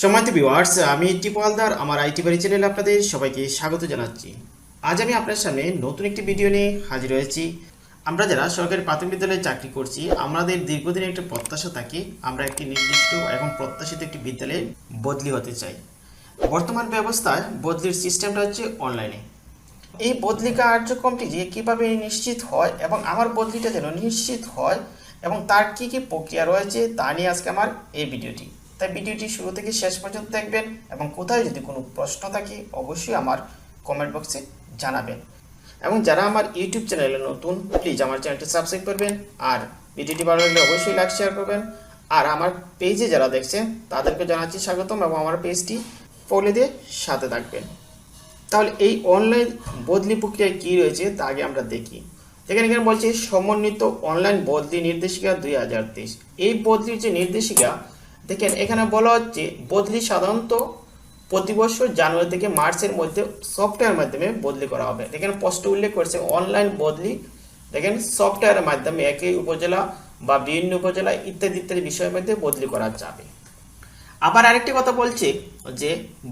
সম্মানিত ভিউয়ার্স আমি টিপু হালদার আমার আইটি বাড়ি চ্যানেলে আপনাদের সবাইকে স্বাগত জানাচ্ছি। আজ আমি আপনার সামনে নতুন একটি ভিডিও নিয়ে হাজির হয়েছি। আমরা যারা সরকারি প্রাথমিক বিদ্যালয়ে চাকরি করছি, আমাদের দীর্ঘদিনের একটা প্রত্যাশা থাকে, আমরা একটি নির্দিষ্ট এবং প্রত্যাশিত একটি বিদ্যালয়ে বদলি হতে চাই। বর্তমান ব্যবস্থায় বদলির সিস্টেমটা হচ্ছে অনলাইনে এই বদলি কার্যক্রমটি যে কীভাবে নিশ্চিত হয় এবং আমার বদলিটা যেন নিশ্চিত হয় এবং তার কি কি প্রক্রিয়া রয়েছে, তা নিয়ে আজকে আমার এই ভিডিওটি তাই ভিডিওটি শুরু থেকে শেষ পর্যন্ত দেখবেন এবং কোথায় যদি কোনো প্রশ্ন থাকে, অবশ্যই আমার কমেন্ট বক্সে জানাবেন। এবং যারা আমার ইউটিউব চ্যানেলে নতুন প্লিজ আমার চ্যানেলটি সাবস্ক্রাইব করবেন আর ভিডিওটি ভালো লাগলে অবশ্যই লাইক শেয়ার করবেন। আর আমার পেজে যারা দেখছেন, তাদেরকে জানাচ্ছি স্বাগতম এবং আমার পেজটি ফলো দিয়ে সাথে থাকবেন। তাহলে এই অনলাইন বদলি প্রক্রিয়ায় কী রয়েছে, তা আগে আমরা দেখি। যেখানে এখানে বলছে সমন্বিত অনলাইন বদলি নির্দেশিকা দুই হাজার তেইশ। এই বদলির যে নির্দেশিকা দেখেন, এখানে বলা হচ্ছে, বদলি সাধারণত প্রতি বছর জানুয়ারি থেকে মার্চের মধ্যে সফটওয়্যার মাধ্যমে বদলি করা হবে। এখানে স্পষ্ট উল্লেখ করেছে, অনলাইন বদলি, দেখেন সফটওয়্যারের মাধ্যমে একই উপজেলা বা বিভিন্ন উপজেলা ইত্যাদি ইত্যাদি বিষয়ের মধ্যে বদলি করা যাবে। আবার আরেকটি কথা বলছে যে,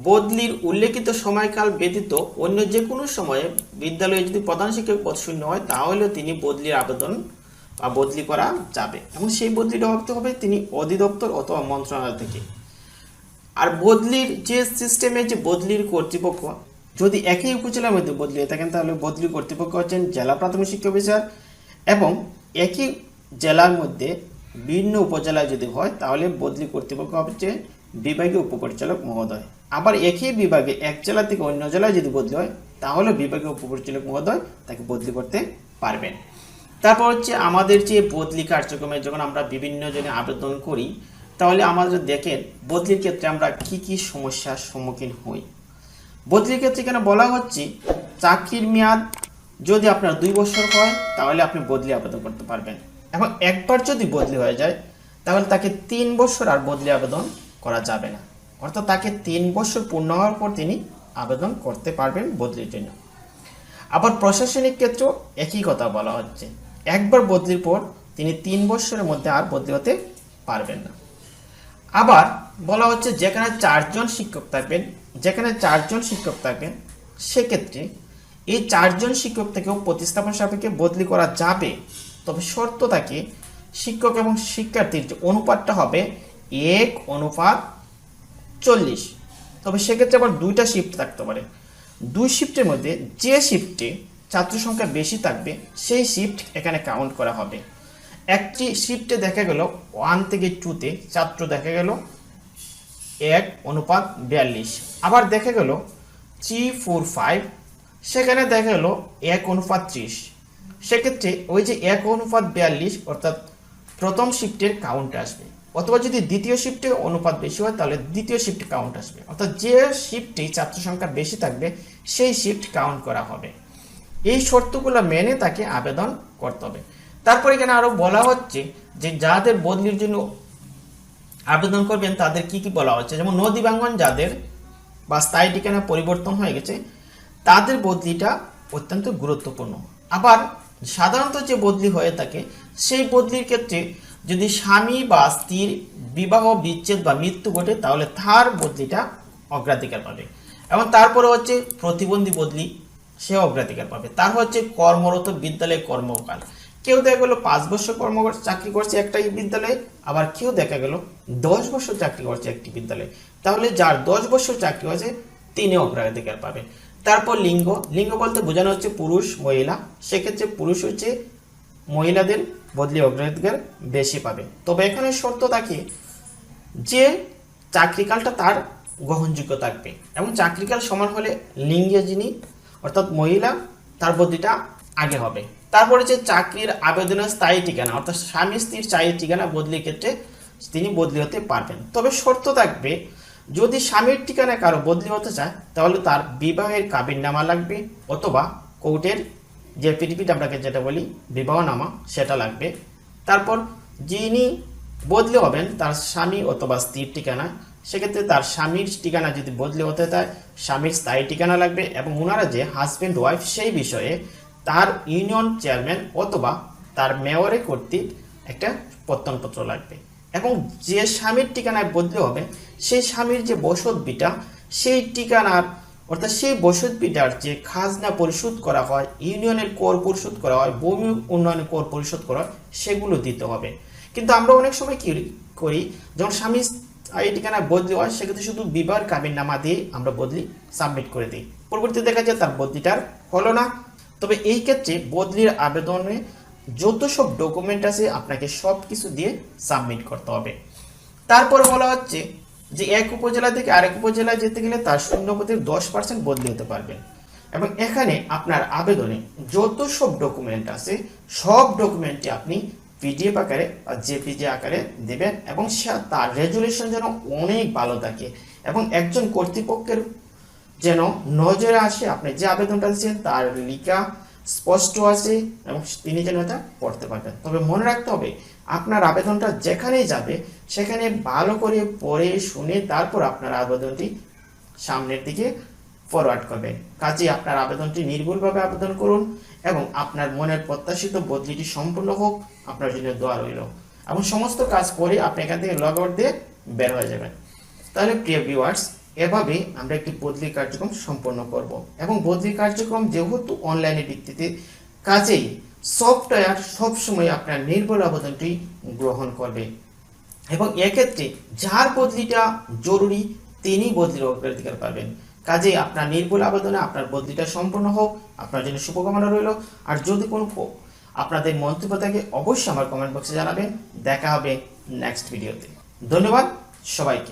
বদলির উল্লেখিত সময়কাল ব্যতীত অন্য যে কোনো সময়ে বিদ্যালয়ে যদি প্রধান শিক্ষক পদ শূন্য হয় তাহলেও তিনি বদলির আবেদন বা বদলি করা যাবে। এবং সেই বদলিটা হতে হবে তিনি অধিদপ্তর অথবা মন্ত্রণালয় থেকে। আর বদলির যে সিস্টেমে যে বদলির কর্তৃপক্ষ, যদি একই উপজেলার মধ্যে বদলি হয়ে থাকেন, তাহলে বদলি কর্তৃপক্ষ হচ্ছেন জেলা প্রাথমিক শিক্ষা অফিসার এবং একই জেলার মধ্যে ভিন্ন উপজেলায় যদি হয়, তাহলে বদলি কর্তৃপক্ষ হচ্ছে বিভাগীয় উপপরিচালক মহোদয়। আবার একই বিভাগে এক জেলা থেকে অন্য জেলায় যদি বদলি হয়, তাহলে বিভাগীয় উপপরিচালক মহোদয় তাকে বদলি করতে পারবেন। তারপর হচ্ছে আমাদের যে বদলি কার্যক্রমে যখন আমরা বিভিন্ন জনে আবেদন করি, তাহলে আমাদের দেখেন বদলির ক্ষেত্রে আমরা কি কি সমস্যার সম্মুখীন হই। বদলির ক্ষেত্রে এখানে বলা হচ্ছে, চাকরির মেয়াদ যদি আপনার দুই বছর হয়, তাহলে আপনি বদলি আবেদন করতে পারবেন। এবং একবার যদি বদলি হয়ে যায়, তাহলে তাকে তিন বছর আর বদলি আবেদন করা যাবে না। অর্থাৎ তাকে তিন বছর পূর্ণ হওয়ার পর তিনি আবেদন করতে পারবেন বদলির জন্য। আবার প্রশাসনিক ক্ষেত্রেও একই কথা বলা হচ্ছে। একবার বদলির পর তিনি তিন বছরের মধ্যে আর বদলি হতে পারবেন না। আবার বলা হচ্ছে যেখানে চারজন শিক্ষক থাকবেন, যেখানে চারজন শিক্ষক থাকবেন, সেক্ষেত্রে এই চারজন শিক্ষক থেকেও প্রতিস্থাপন সাপেক্ষে বদলি করা যাবে। তবে শর্ত থাকে, শিক্ষক এবং শিক্ষার্থীর যে অনুপাতটা হবে এক অনুপাত চল্লিশ। তবে সেক্ষেত্রে আবার দুইটা শিফট থাকতে পারে। দুই শিফটের মধ্যে যে শিফটে ছাত্র সংখ্যা বেশি থাকবে, সেই শিফট এখানে কাউন্ট করা হবে। একটি শিফটে দেখা গেল ওয়ান থেকে টুতে ছাত্র দেখা গেল এক অনুপাত বিয়াল্লিশ। আবার দেখা গেল থ্রি ফোর ফাইভ সেখানে দেখা গেল এক অনুপাত ত্রিশ। সেক্ষেত্রে ওই যে এক অনুপাত বিয়াল্লিশ, অর্থাৎ প্রথম শিফটের কাউন্ট আসবে। অথবা যদি দ্বিতীয় শিফটে অনুপাত বেশি হয়, তাহলে দ্বিতীয় শিফট কাউন্ট আসবে। অর্থাৎ যে শিফটে ছাত্র সংখ্যা বেশি থাকবে, সেই শিফট কাউন্ট করা হবে। এই শর্তগুলো মেনে তাকে আবেদন করতে হবে। তারপর এখানে আরও বলা হচ্ছে যে যাদের বদলির জন্য আবেদন করবেন, তাদের কি কি বলা হচ্ছে? যেমন নদী বাঙ্গন যাদের বা স্থায়ী ঠিকানা পরিবর্তন হয়ে গেছে, তাদের বদলিটা অত্যন্ত গুরুত্বপূর্ণ। আবার সাধারণত যে বদলি হয়ে থাকে, সেই বদলির ক্ষেত্রে যদি স্বামী বা স্ত্রীর বিবাহ, বিচ্ছেদ বা মৃত্যু ঘটে, তাহলে তার বদলিটা অগ্রাধিকার পাবে। এবং তারপরে হচ্ছে প্রতিবন্ধী বদলি সে অগ্রাধিকার পাবে। তার হচ্ছে কর্মরত বিদ্যালয়ে কর্মকাল কেউ দেখা গেলো পাঁচ বছর কর্ম চাকরি করছে একটা বিদ্যালয়ে, আবার কেউ দেখা গেল দশ বছর চাকরি করছে একটি বিদ্যালয়ে। তাহলে যার দশ বছর চাকরি হয়েছে তিনি অগ্রাধিকার পাবে। তারপর লিঙ্গ। লিঙ্গ বলতে বোঝানো হচ্ছে পুরুষ, মহিলা। সেক্ষেত্রে পুরুষ হচ্ছে মহিলাদের বদলি অগ্রাধিকার বেশি পাবে। তবে এখানে শর্ত থাকে যে চাকরিকালটা তার গ্রহণযোগ্য থাকবে। এবং চাকরিকাল সমান হলে লিঙ্গে যিনি অর্থাৎ মহিলা, তার বদলিটা আগে হবে। তারপরে যে চাকরির আবেদনের স্থায়ী ঠিকানা, অর্থাৎ স্বামী স্ত্রীর স্থায়ী ঠিকানা বদলির ক্ষেত্রে তিনি বদলি হতে পারবেন। তবে শর্ত থাকবে, যদি স্বামীর ঠিকানা কারও বদলি হতে চায়, তাহলে তার বিবাহের কাবিননামা লাগবে অথবা কোর্টের যে পিডিপিট আপনাকে যেটা বলি, বিবাহনামা, সেটা লাগবে। তারপর যিনি বদলি হবেন, তার স্বামী অথবা স্ত্রীর ঠিকানা সেক্ষেত্রে তার স্বামীর ঠিকানা যদি বদলে হতে চায়, স্বামীর স্থায়ী ঠিকানা লাগবে এবং ওনারা যে হাজব্যান্ড ওয়াইফ সেই বিষয়ে তার ইউনিয়ন চেয়ারম্যান অথবা তার মেয়রে কর্তৃক একটা প্রত্যয়নপত্র লাগবে। এবং যে স্বামীর ঠিকানায় বদলে হবে সেই স্বামীর যে বসত বিটা সেই ঠিকানার অর্থাৎ সেই বসত বিটার যে খাজনা পরিশোধ করা হয় ইউনিয়নের কর পরিশোধ করা হয়, ভূমি উন্নয়নের কর পরিশোধ করা হয়, সেগুলো দিতে হবে। কিন্তু আমরা অনেক সময় কি করি, যখন স্বামী এই ঠিকানায় বদলি হয়, সেক্ষেত্রে শুধু বিবার কাবিন নামা দিয়ে আমরা বদলি সাবমিট করে দিই। পরবর্তীতে দেখা যায় তার বদলিটার হলো না। তবে এই ক্ষেত্রে বদলির আবেদনে যত সব ডকুমেন্ট আছে, আপনাকে সব কিছু দিয়ে সাবমিট করতে হবে। তারপর বলা হচ্ছে যে এক উপজেলা থেকে আরেক উপজেলায় যেতে গেলে তার শূন্যপতির দশ পার্সেন্ট বদলি হতে পারবেন এবং এখানে আপনার আবেদনে যত সব ডকুমেন্ট আছে, সব ডকুমেন্টটি আপনি পিডিএফ আকারে বা জেপিজি আকারে দেবেন এবং তার রেজুলেশন যেন অনেক ভালো থাকে এবং একজন কর্তৃপক্ষের যেন নজরে আসে, আপনি যে আবেদনটা দিচ্ছেন তার লিখা স্পষ্ট আছে এবং তিনি যেন এটা পড়তে পারবেন। তবে মনে রাখতে হবে, আপনার আবেদনটা যেখানেই যাবে, সেখানে ভালো করে পড়ে শুনে তারপর আপনার আবেদনটি সামনের দিকে ফরওয়ার্ড করবেন। কাজে আপনার আবেদনটি নির্ভুলভাবে আবেদন করুন এবং আপনার মনের প্রত্যাশিত বদলিটি সম্পূর্ণ হোক, আপনার জন্য দোয়া রইল। এবং সমস্ত কাজ করে আপনি এখান থেকে লগ আউট দিয়ে বের হয়ে যাবেন। তাহলে প্রিয় ভিউয়ার্স এভাবে আমরা একটি বদলি কার্যক্রম সম্পন্ন করব। এবং বদলি কার্যক্রম যেহেতু অনলাইনের ভিত্তিতে, কাজেই সফটওয়্যার সবসময় আপনার নির্ভুল আবেদনটি গ্রহণ করবে। এবং এক্ষেত্রে যার বদলিটা জরুরি, তিনি বদলির অগ্রাধিকার পাবেন। কাজে আপনার নির্ভুল আবেদনে আপনার বদলিটা সম্পূর্ণ হোক, আপনার জন্য শুভকামনা রইল। আর যদি কোনো আপনাদের মন্তব্য থাকে, অবশ্যই আমার কমেন্ট বক্সে জানাবেন। দেখা হবে নেক্সট ভিডিওতে ধন্যবাদ, সবাইকে।